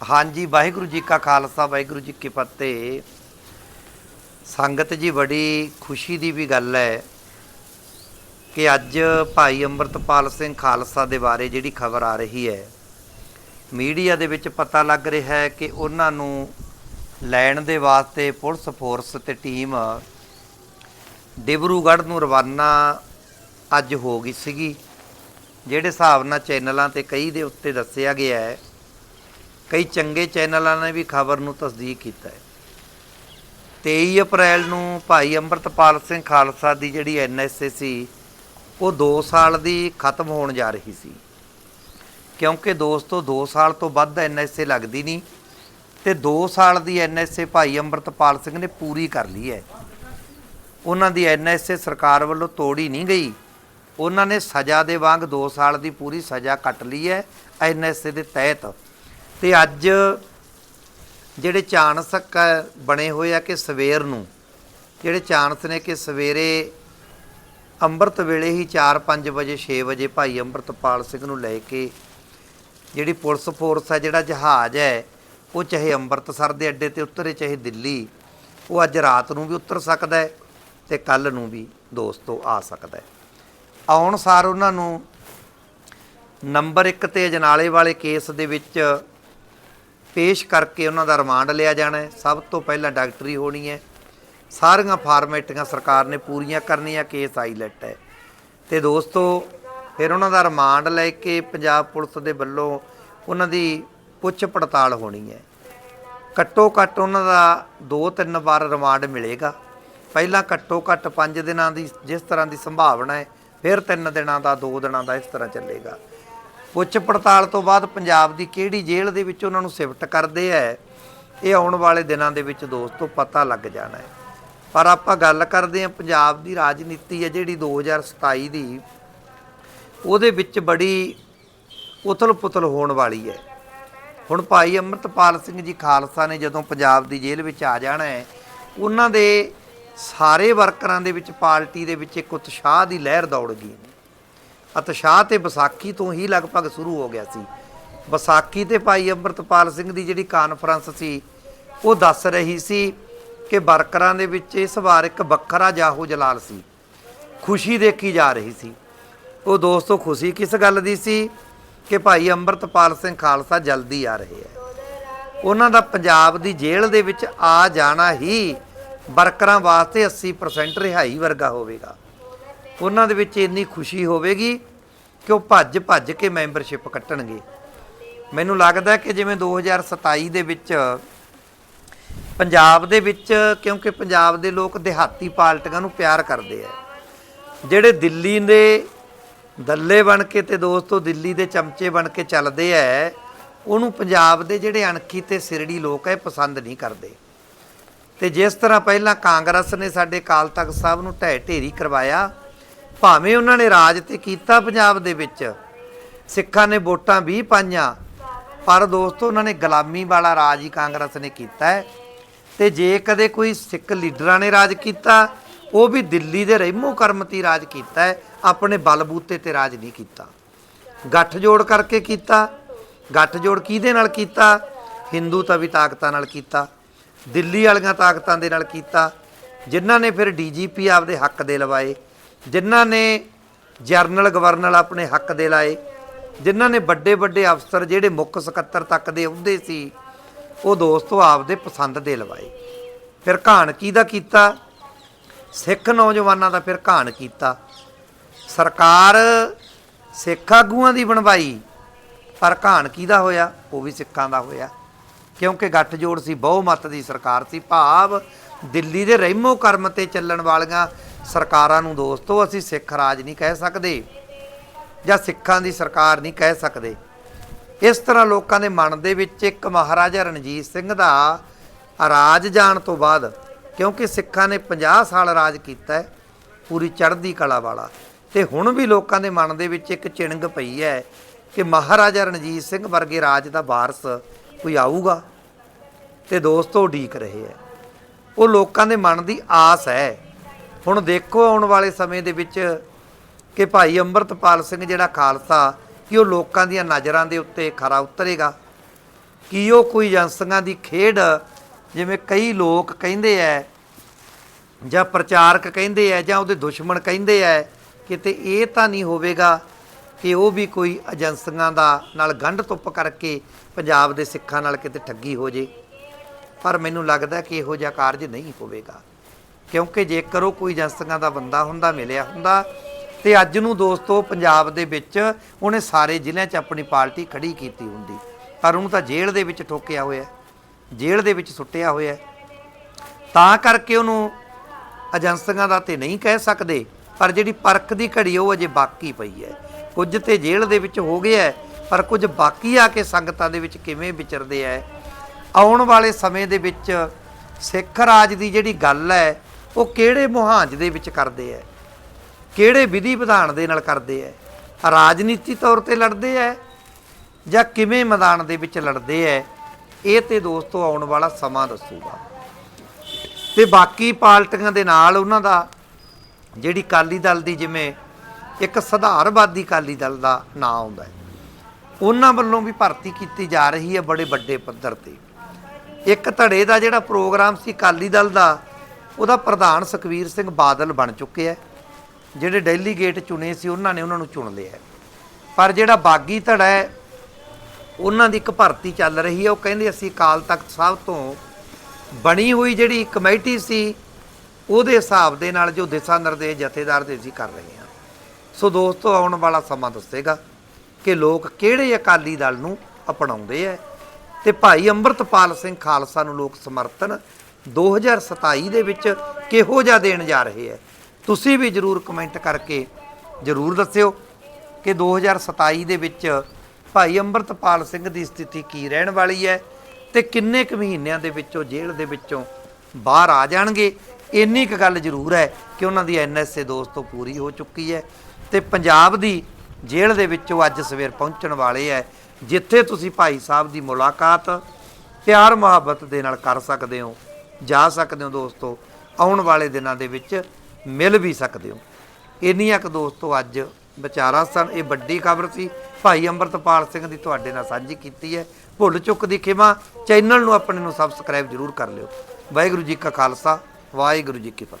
ਹਾਂਜੀ, ਵਾਹਿਗੁਰੂ ਜੀ ਕਾ ਖਾਲਸਾ, ਵਾਹਿਗੁਰੂ ਜੀ ਕੀ ਫਤਿਹ। ਸੰਗਤ ਜੀ, ਬੜੀ ਖੁਸ਼ੀ ਦੀ ਵੀ ਗੱਲ ਹੈ ਕਿ ਅੱਜ ਭਾਈ ਅੰਮ੍ਰਿਤਪਾਲ ਸਿੰਘ ਖਾਲਸਾ ਦੇ ਬਾਰੇ ਜਿਹੜੀ ਖਬਰ ਆ ਰਹੀ ਹੈ, ਮੀਡੀਆ ਦੇ ਵਿੱਚ ਪਤਾ ਲੱਗ ਰਿਹਾ ਹੈ ਕਿ ਉਹਨਾਂ ਨੂੰ ਲੈਣ ਦੇ ਵਾਸਤੇ ਪੁਲਿਸ ਫੋਰਸ ਤੇ ਟੀਮ ਡਿਬਰੂਗੜ੍ਹ ਨੂੰ ਰਵਾਨਾ ਅੱਜ ਹੋ ਗਈ ਸੀਗੀ, ਜਿਹੜੇ ਹਿਸਾਬ ਨਾਲ ਚੈਨਲਾਂ ਤੇ ਕਈ ਦੇ ਉੱਤੇ ਦੱਸਿਆ ਗਿਆ ਹੈ ਕਈ ਚੰਗੇ ਚੈਨਲਾਂ ਨੇ ਵੀ ਖਬਰ ਨੂੰ ਤਸਦੀਕ ਕੀਤਾ ਹੈ। 23 ਅਪ੍ਰੈਲ ਨੂੰ ਭਾਈ ਅੰਮ੍ਰਿਤਪਾਲ ਸਿੰਘ ਖਾਲਸਾ ਦੀ ਜਿਹੜੀ ਐਨਐਸਏ ਸੀ, ਉਹ 2 ਸਾਲ ਦੀ ਖਤਮ ਹੋਣ ਜਾ ਰਹੀ ਸੀ। ਕਿਉਂਕਿ ਦੋਸਤੋ 2 ਸਾਲ ਤੋਂ ਵੱਧ ਐਨਐਸਏ ਲੱਗਦੀ ਨਹੀਂ ਤੇ 2 ਸਾਲ ਦੀ ਐਨਐਸਏ ਭਾਈ ਅੰਮ੍ਰਿਤਪਾਲ ਸਿੰਘ ਨੇ ਪੂਰੀ ਕਰ ਲਈ ਹੈ। ਉਹਨਾਂ ਦੀ ਐਨਐਸਏ ਸਰਕਾਰ ਵੱਲੋਂ ਤੋੜੀ ਨਹੀਂ ਗਈ। ਉਹਨਾਂ ਨੇ ਸਜ਼ਾ ਦੇ ਵਾਂਗ 2 ਸਾਲ ਦੀ ਪੂਰੀ ਸਜ਼ਾ ਕੱਟ ਲਈ ਹੈ ਐਨਐਸਏ ਦੇ ਤਹਿਤ। ਤੇ ਅੱਜ ਜਿਹੜੇ ਚਾਣਸਕ ਬਣੇ ਹੋਏ ਆ ਕਿ ਸਵੇਰ ਨੂੰ, ਜਿਹੜੇ ਚਾਣਸ ਨੇ ਕਿ ਸਵੇਰੇ ਅੰਮ੍ਰਿਤ ਵੇਲੇ ਹੀ 4-5 ਵਜੇ 6 ਵਜੇ ਭਾਈ ਅੰਮ੍ਰਿਤਪਾਲ ਸਿੰਘ ਨੂੰ ਲੈ ਕੇ ਜਿਹੜੀ ਪੁਲਿਸ ਫੋਰਸ ਹੈ ਜਿਹੜਾ ਜਹਾਜ਼ ਹੈ, ਉਹ ਚਾਹੇ ਅੰਮ੍ਰਿਤਸਰ ਦੇ ਅੱਡੇ ਤੇ ਉਤਰੇ, ਚਾਹੇ ਦਿੱਲੀ, ਉਹ ਅੱਜ ਰਾਤ ਨੂੰ ਵੀ ਉਤਰ ਸਕਦਾ ਹੈ ਤੇ ਕੱਲ ਨੂੰ ਵੀ ਦੋਸਤੋ ਆ ਸਕਦਾ ਹੈ। ਆਉਣ ਸਾਰ ਉਹਨਾਂ ਨੂੰ ਨੰਬਰ 1 ਤੇ ਅਜਨਾਲੇ ਵਾਲੇ ਕੇਸ ਦੇ ਵਿੱਚ ਪੇਸ਼ ਕਰਕੇ ਉਹਨਾਂ ਦਾ ਰਿਮਾਂਡ ਲਿਆ ਜਾਣਾ ਹੈ। ਸਭ ਤੋਂ ਪਹਿਲਾਂ ਡਾਕਟਰੀ ਹੋਣੀ ਹੈ। ਸਾਰੀਆਂ ਫਾਰਮੈਟੀਆਂ ਸਰਕਾਰ ਨੇ ਪੂਰੀਆਂ ਕਰਨੀਆਂ, ਕੇਸ ਆਈਲੈਟ ਹੈ। ਤੇ ਦੋਸਤੋ, ਫਿਰ ਉਹਨਾਂ ਦਾ ਰਿਮਾਂਡ ਲੈ ਕੇ ਪੰਜਾਬ ਪੁਲਿਸ ਦੇ ਵੱਲੋਂ ਉਹਨਾਂ ਦੀ ਪੁੱਛ ਪੜਤਾਲ ਹੋਣੀ ਹੈ। ਘੱਟੋ ਘੱਟ ਉਹਨਾਂ ਦਾ 2-3 ਵਾਰ ਰਿਮਾਂਡ ਮਿਲੇਗਾ। ਪਹਿਲਾਂ ਘੱਟੋ ਘੱਟ 5 ਦਿਨਾਂ ਦੀ ਜਿਸ ਤਰ੍ਹਾਂ ਦੀ ਸੰਭਾਵਨਾ ਹੈ, ਫਿਰ 3 ਦਿਨਾਂ ਦਾ 2 ਦਿਨਾਂ ਦਾ ਇਸ ਤਰ੍ਹਾਂ ਚੱਲੇਗਾ। ਪੁੱਛ ਪੜਤਾਲ ਤੋਂ ਬਾਅਦ ਪੰਜਾਬ ਦੀ ਕਿਹੜੀ ਜੇਲ੍ਹ ਦੇ ਵਿੱਚ ਉਹਨਾਂ ਨੂੰ ਸ਼ਿਫਟ ਕਰਦੇ ਐ, ਇਹ ਆਉਣ ਵਾਲੇ ਦਿਨਾਂ ਦੇ ਵਿੱਚ ਦੋਸਤੋ ਪਤਾ ਲੱਗ ਜਾਣਾ ਹੈ ਪਰ ਆਪਾਂ ਗੱਲ ਕਰਦੇ ਹਾਂ ਪੰਜਾਬ ਦੀ ਰਾਜਨੀਤੀ ਹੈ ਜਿਹੜੀ 2027 ਦੀ ਉਹਦੇ ਵਿੱਚ ਬੜੀ ਉਥਲ-ਪੁਥਲ ਹੋਣ ਵਾਲੀ ਹੈ ਹੁਣ ਭਾਈ ਅੰਮ੍ਰਿਤਪਾਲ ਸਿੰਘ ਜੀ ਖਾਲਸਾ ਨੇ ਜਦੋਂ ਪੰਜਾਬ ਦੀ ਜੇਲ੍ਹ ਵਿੱਚ ਆ ਜਾਣਾ ਹੈ ਉਹਨਾਂ ਦੇ ਸਾਰੇ ਵਰਕਰਾਂ ਦੇ ਵਿੱਚ, ਪਾਰਟੀ ਦੇ ਵਿੱਚ ਇੱਕ ਉਤਸ਼ਾਹ ਦੀ ਲਹਿਰ ਦੌੜ ਗਈ। ਉਤਸ਼ਾਹ ਤੇ ਵਿਸਾਖੀ ਤੋਂ ਹੀ ਲਗਭਗ ਸ਼ੁਰੂ ਹੋ ਗਿਆ ਸੀ। ਵਿਸਾਖੀ ਤੇ ਭਾਈ ਅੰਮ੍ਰਿਤਪਾਲ ਸਿੰਘ ਦੀ ਜਿਹੜੀ ਕਾਨਫਰੰਸ ਸੀ, ਉਹ ਦੱਸ ਰਹੀ ਸੀ ਕਿ ਵਰਕਰਾਂ ਦੇ ਵਿੱਚ ਇਸ ਵਾਰ ਇੱਕ ਵੱਖਰਾ ਜਾਹੋ ਜਲਾਲ ਸੀ। ਖੁਸ਼ੀ ਦੇਖੀ ਜਾ ਰਹੀ ਸੀ। ਉਹ ਦੋਸਤੋ, ਖੁਸ਼ੀ ਕਿਸ ਗੱਲ ਦੀ ਸੀ ਕਿ ਭਾਈ ਅੰਮ੍ਰਿਤਪਾਲ ਸਿੰਘ ਖਾਲਸਾ ਜਲਦੀ ਆ ਰਹੇ ਹੈ। ਉਹਨਾਂ ਦਾ ਪੰਜਾਬ ਦੀ ਜੇਲ੍ਹ ਦੇ ਵਿੱਚ ਆ ਜਾਣਾ ਹੀ ਵਰਕਰਾਂ ਵਾਸਤੇ 80% ਰਿਹਾਈ ਵਰਗਾ ਹੋਵੇਗਾ। ਉਹਨਾਂ ਦੇ ਵਿੱਚ ਇੰਨੀ ਖੁਸ਼ੀ ਹੋਵੇਗੀ ਕਿ ਉਹ ਭੱਜ ਭੱਜ ਕੇ ਮੈਂਬਰਸ਼ਿਪ ਕੱਟਣਗੇ। ਮੈਨੂੰ ਲੱਗਦਾ ਕਿ ਜਿਵੇਂ 2027 ਦੇ ਵਿੱਚ ਪੰਜਾਬ ਦੇ ਵਿੱਚ, ਕਿਉਂਕਿ ਪੰਜਾਬ ਦੇ ਲੋਕ ਦਿਹਾਤੀ ਪਾਰਟੀਆਂ ਨੂੰ ਪਿਆਰ ਕਰਦੇ ਆ। ਜਿਹੜੇ ਦਿੱਲੀ ਦੇ ਦੱਲੇ ਬਣ ਕੇ ਤੇ ਦੋਸਤੋ ਦਿੱਲੀ ਦੇ ਚਮਚੇ ਬਣ ਕੇ ਚੱਲਦੇ ਐ ਉਹਨੂੰ ਪੰਜਾਬ ਦੇ ਜਿਹੜੇ ਅਣਖੀ ਤੇ ਸਿਰੜੀ ਲੋਕ ਐ ਪਸੰਦ ਨਹੀਂ ਕਰਦੇ। ਤੇ ਜਿਸ ਤਰ੍ਹਾਂ ਪਹਿਲਾਂ ਕਾਂਗਰਸ ਨੇ ਸਾਡੇ ਕਾਲ ਤਖਤ ਸਾਹਿਬ ਨੂੰ ਢਹਿ ਢੇਰੀ ਕਰਵਾਇਆ ਭਾਵੇਂ ਉਹਨਾਂ ਨੇ ਰਾਜ ਤੇ ਕੀਤਾ ਪੰਜਾਬ ਦੇ ਵਿੱਚ। ਸਿੱਖਾਂ ਨੇ ਵੋਟਾਂ ਵੀ ਪਾਈਆਂ, ਪਰ ਦੋਸਤੋ ਉਹਨਾਂ ਨੇ ਗੁਲਾਮੀ ਵਾਲਾ ਰਾਜ ਹੀ ਕਾਂਗਰਸ ਨੇ ਕੀਤਾ ਹੈ। ਤੇ ਜੇ ਕਦੇ ਕੋਈ ਸਿੱਖ ਲੀਡਰਾਂ ਨੇ ਰਾਜ ਕੀਤਾ, ਉਹ ਵੀ ਦਿੱਲੀ ਦੇ ਰਹਿਮੋ ਕਰਮਤੀ ਰਾਜ ਕੀਤਾ ਹੈ, ਆਪਣੇ ਬਲਬੂਤੇ ਤੇ ਰਾਜ ਨਹੀਂ ਕੀਤਾ। ਗੱਠ ਜੋੜ ਕਰਕੇ ਕੀਤਾ ਗੱਠ ਜੋੜ ਕਿਹਦੇ ਨਾਲ ਕੀਤਾ? ਹਿੰਦੂ ਤਵੀ ਤਾਕਤਾਂ ਨਾਲ ਕੀਤਾ, ਦਿੱਲੀ ਵਾਲੀਆਂ ਤਾਕਤਾਂ ਦੇ ਨਾਲ ਕੀਤਾ, ਜਿਨ੍ਹਾਂ ਨੇ ਫਿਰ ਡੀਜੀਪੀ ਆਪਦੇ ਹੱਕ ਦੇ ਲਵਾਏ। ਜਿਨ੍ਹਾਂ ਨੇ ਜਰਨਲ ਗਵਰਨਰ ਆਪਣੇ ਹੱਕ ਦੇ ਲਾਏ, ਜਿਨ੍ਹਾਂ ਨੇ ਵੱਡੇ ਵੱਡੇ ਅਫਸਰ ਜਿਹੜੇ ਮੁੱਖ ਸਕੱਤਰ ਤੱਕ ਦੇ ਅਹੁਦੇ ਸੀ, ਉਹ ਦੋਸਤੋ ਆਪਦੇ ਪਸੰਦ ਦੇ ਲਵਾਏ। ਫਿਰ ਘਾਣ ਕਿਹਦਾ ਕੀਤਾ? ਸਿੱਖ ਨੌਜਵਾਨਾਂ ਦਾ ਫਿਰ ਘਾਣ ਕੀਤਾ। ਸਰਕਾਰ ਸਿੱਖ ਆਗੂਆਂ ਦੀ ਬਣਵਾਈ, ਪਰ ਘਾਣ ਕਿਹਦਾ ਹੋਇਆ? ਉਹ ਵੀ ਸਿੱਖਾਂ ਦਾ ਹੋਇਆ। ਕਿਉਂਕਿ ਗੱਠਜੋੜ ਸੀ, ਬਹੁਮਤ ਦੀ ਸਰਕਾਰ ਸੀ। ਭਾਵ ਦਿੱਲੀ ਦੇ ਰਹਿਮੋ ਕਰਮ ਤੇ ਚੱਲਣ ਵਾਲੀਆਂ ਸਰਕਾਰਾਂ ਨੂੰ ਦੋਸਤੋ, ਅਸੀਂ ਸਿੱਖ ਰਾਜ ਨਹੀਂ ਕਹਿ ਸਕਦੇ ਜਾਂ ਸਿੱਖਾਂ ਦੀ ਸਰਕਾਰ ਨਹੀਂ ਕਹਿ ਸਕਦੇ। ਇਸ ਤਰ੍ਹਾਂ ਲੋਕਾਂ ਦੇ ਮਨ ਦੇ ਵਿੱਚ ਇੱਕ ਮਹਾਰਾਜਾ ਰਣਜੀਤ ਸਿੰਘ ਦਾ ਰਾਜ ਜਾਣ ਤੋਂ ਬਾਅਦ, ਕਿਉਂਕਿ ਸਿੱਖਾਂ ਨੇ 50 ਸਾਲ ਰਾਜ ਕੀਤਾ ਹੈ, ਪੂਰੀ ਚੜ੍ਹਦੀ ਕਲਾ ਵਾਲਾ। ਤੇ ਹੁਣ ਵੀ ਲੋਕਾਂ ਦੇ ਮਨ ਦੇ ਵਿੱਚ ਇੱਕ ਚਿਣਗ ਪਈ ਹੈ ਕਿ ਮਹਾਰਾਜਾ ਰਣਜੀਤ ਸਿੰਘ ਵਰਗੇ ਰਾਜ ਦਾ ਵਾਰਸ ਕੋਈ ਆਊਗਾ ਤੇ ਦੋਸਤੋ ਉਡੀਕ ਰਹੇ ਹੈ। ਉਹ ਲੋਕਾਂ ਦੇ ਮਨ ਦੀ ਆਸ ਹੈ ਹੁਣ ਦੇਖੋ ਆਉਣ ਵਾਲੇ ਸਮੇਂ ਦੇ ਵਿੱਚ ਕਿ ਭਾਈ ਅੰਮ੍ਰਿਤਪਾਲ ਸਿੰਘ ਜਿਹੜਾ ਖਾਲਸਾ, ਕਿ ਉਹ ਲੋਕਾਂ ਦੀਆਂ ਨਜ਼ਰਾਂ ਦੇ ਉੱਤੇ ਖਰਾ ਉਤਰੇਗਾ। ਕੀ ਉਹ ਕੋਈ ਏਜੰਸੀਆਂ ਦੀ ਖੇਡ, ਜਿਵੇਂ ਕਈ ਲੋਕ ਕਹਿੰਦੇ ਐ, ਜਾਂ ਪ੍ਰਚਾਰਕ ਕਹਿੰਦੇ ਐ, ਜਾਂ ਉਹਦੇ ਦੁਸ਼ਮਣ ਕਹਿੰਦੇ ਐ, ਕਿਤੇ ਇਹ ਤਾਂ ਨਹੀਂ ਹੋਵੇਗਾ ਕਿ ਉਹ ਵੀ ਕੋਈ ਏਜੰਸੀਆਂ ਦਾ ਨਾਲ ਗੰਢ ਤੁੱਪ ਕਰਕੇ ਪੰਜਾਬ ਦੇ ਸਿੱਖਾਂ ਨਾਲ ਕਿਤੇ ਠੱਗੀ ਹੋ ਜੇ। ਪਰ ਮੈਨੂੰ ਲੱਗਦਾ ਕਿ ਇਹੋ ਜਿਹਾ ਕਾਰਜ ਨਹੀਂ ਹੋਵੇਗਾ। ਕਿਉਂਕਿ ਜੇਕਰ ਉਹ ਕੋਈ ਏਜੰਸੀਆਂ ਦਾ ਬੰਦਾ ਹੁੰਦਾ, ਮਿਲਿਆ ਹੁੰਦਾ, ਤੇ ਅੱਜ ਨੂੰ ਦੋਸਤੋ ਪੰਜਾਬ ਦੇ ਵਿੱਚ ਉਹਨੇ ਸਾਰੇ ਜ਼ਿਲ੍ਹਿਆਂ 'ਚ ਆਪਣੀ ਪਾਰਟੀ ਖੜੀ ਕੀਤੀ ਹੁੰਦੀ। ਪਰ ਉਹਨੂੰ ਤਾਂ ਜੇਲ੍ਹ ਦੇ ਵਿੱਚ ਠੋਕਿਆ ਹੋਇਆ ਜੇਲ੍ਹ ਦੇ ਵਿੱਚ ਸੁੱਟਿਆ ਹੋਇਆ ਤਾਂ ਕਰਕੇ ਉਹਨੂੰ ਏਜੰਸੀਆਂ ਦਾ ਤੇ ਨਹੀਂ ਕਹਿ ਸਕਦੇ, ਪਰ ਜਿਹੜੀ ਪਰਖ ਦੀ ਘੜੀ ਉਹ ਅਜੇ ਬਾਕੀ ਪਈ ਹੈ। ਕੁਝ ਤੇ ਜੇਲ੍ਹ ਦੇ ਵਿੱਚ ਹੋ ਗਿਆ ਪਰ ਕੁਝ ਬਾਕੀ ਆ ਕੇ ਸੰਗਤਾਂ ਦੇ ਵਿੱਚ ਕਿਵੇਂ ਵਿਚਰਦੇ ਹੈ ਆਉਣ ਵਾਲੇ ਸਮੇਂ ਦੇ ਵਿੱਚ ਸਿੱਖ ਰਾਜ ਦੀ ਜਿਹੜੀ ਗੱਲ ਹੈ ਉਹ ਕਿਹੜੇ ਮੁਹਾਂਜ ਦੇ ਵਿੱਚ ਕਰਦੇ ਹੈ ਕਿਹੜੇ ਵਿਧੀ ਵਿਧਾਨ ਦੇ ਨਾਲ ਕਰਦੇ ਹੈ ਰਾਜਨੀਤੀ ਤੌਰ ਤੇ ਲੜਦੇ ਹੈ ਜਾਂ ਕਿਵੇਂ ਮੈਦਾਨ ਦੇ ਵਿੱਚ ਲੜਦੇ ਹੈ ਇਹ ਤੇ ਦੋਸਤੋ ਆਉਣ ਵਾਲਾ ਸਮਾਂ ਦੱਸੂਗਾ। ਤੇ ਬਾਕੀ ਪਾਰਟੀਆਂ ਦੇ ਨਾਲ ਉਹਨਾਂ ਦਾ ਜਿਹੜੀ ਕਾਲੀ ਦਲ ਦੀ ਜਿਵੇਂ ਇੱਕ ਸਧਾਰਵਾਦੀ ਕਾਲੀ ਦਲ ਦਾ ਨਾਂ ਆਉਂਦਾ ਹੈ ਉਹਨਾਂ ਵੱਲੋਂ ਵੀ ਭਰਤੀ ਕੀਤੀ ਜਾ ਰਹੀ ਹੈ ਬੜੇ ਵੱਡੇ ਪੱਧਰ ਤੇ। ਇੱਕ ਧੜੇ ਦਾ ਜਿਹੜਾ ਪ੍ਰੋਗਰਾਮ ਸੀ ਕਾਲੀ ਦਲ ਦਾ ਉਹਦਾ ਪ੍ਰਧਾਨ ਸੁਖਵੀਰ ਸਿੰਘ ਬਾਦਲ ਬਣ ਚੁੱਕੇ ਹੈ ਜਿਹੜੇ ਡੈਲੀਗੇਟ ਚੁਣੇ ਸੀ, ਉਹਨਾਂ ਨੇ ਉਹਨਾਂ ਨੂੰ ਚੁਣ ਲਿਆ। ਪਰ ਜਿਹੜਾ ਬਾਗੀ ਧੜਾ ਹੈ, ਉਹਨਾਂ ਦੀ ਇੱਕ ਭਰਤੀ ਚੱਲ ਰਹੀ ਹੈ। ਉਹ ਕਹਿੰਦੇ ਅਸੀਂ ਅਕਾਲ ਤਖਤ ਸਾਹਿਬ ਤੋਂ ਬਣੀ ਹੋਈ ਜਿਹੜੀ ਕਮੇਟੀ ਸੀ, ਉਹਦੇ ਹਿਸਾਬ ਦੇ ਨਾਲ ਜੋ ਦਿਸ਼ਾ ਨਿਰਦੇਸ਼ ਜਥੇਦਾਰ ਦੇ ਅਸੀਂ ਕਰ ਰਹੇ ਹਾਂ। ਸੋ ਦੋਸਤੋ, ਆਉਣ ਵਾਲਾ ਸਮਾਂ ਦੱਸੇਗਾ ਕਿ ਲੋਕ ਕਿਹੜੇ ਅਕਾਲੀ ਦਲ ਨੂੰ ਅਪਣਾਉਂਦੇ ਐ ਤੇ ਭਾਈ ਅੰਮ੍ਰਿਤਪਾਲ ਸਿੰਘ ਖਾਲਸਾ ਨੂੰ ਲੋਕ ਸਮਰਥਨ 2027 ਦੇ ਵਿੱਚ ਕਿਹੋ ਜਿਹਾ ਦੇਣ ਜਾ ਰਹੇ ਹੈ? ਤੁਸੀਂ ਵੀ ਜਰੂਰ ਕਮੈਂਟ ਕਰਕੇ ਜਰੂਰ ਦੱਸਿਓ ਕਿ 2027 ਦੇ ਵਿੱਚ ਭਾਈ ਅੰਮ੍ਰਿਤਪਾਲ ਸਿੰਘ ਦੀ ਸਥਿਤੀ ਕੀ ਰਹਿਣ ਵਾਲੀ ਹੈ ਤੇ ਕਿੰਨੇ ਕੁ ਮਹੀਨਿਆਂ ਦੇ ਵਿੱਚੋਂ ਜੇਲ੍ਹ ਦੇ ਵਿੱਚੋਂ ਬਾਹਰ ਆ ਜਾਣਗੇ? ਇੰਨੀ ਕੁ ਗੱਲ ਜ਼ਰੂਰ ਹੈ ਕਿ ਉਹਨਾਂ ਦੀ ਐਨਐਸਏ ਦੋਸਤੋ ਪੂਰੀ ਹੋ ਚੁੱਕੀ ਹੈ ਤੇ ਪੰਜਾਬ ਦੀ ਜੇਲ੍ਹ ਦੇ ਵਿੱਚੋਂ ਅੱਜ ਸਵੇਰ ਪਹੁੰਚਣ ਵਾਲੇ ਹੈ, ਜਿੱਥੇ ਤੁਸੀਂ ਭਾਈ ਸਾਹਿਬ ਦੀ ਮੁਲਾਕਾਤ, ਪਿਆਰ ਮੁਹੱਬਤ ਦੇ ਨਾਲ ਕਰ ਸਕਦੇ ਹੋ। ਜਾ ਸਕਦੇ ਹੋ ਦੋਸਤੋ, ਆਉਣ ਵਾਲੇ ਦਿਨਾਂ ਦੇ ਵਿੱਚ ਮਿਲ ਵੀ ਸਕਦੇ ਹੋ। ਇੰਨੀਆਂ ਕੁ ਦੋਸਤੋ, ਅੱਜ ਵਿਚਾਰਾ ਸਨ, ਇਹ ਵੱਡੀ ਖਬਰ ਸੀ। ਭਾਈ ਅੰਮ੍ਰਿਤਪਾਲ ਸਿੰਘ ਦੀ ਤੁਹਾਡੇ ਨਾਲ ਸਾਂਝੀ ਕੀਤੀ ਹੈ। ਭੁੱਲ ਚੁੱਕ ਦੀ ਖਿਮਾ, ਚੈਨਲ ਨੂੰ ਆਪਣੇ ਨੂੰ ਸਬਸਕ੍ਰਾਈਬ ਜਰੂਰ ਕਰ ਲਿਓ। ਵਾਹਿਗੁਰੂ ਜੀ ਕਾ ਖਾਲਸਾ, ਵਾਹਿਗੁਰੂ ਜੀ ਕੀ ਫਤਿਹ।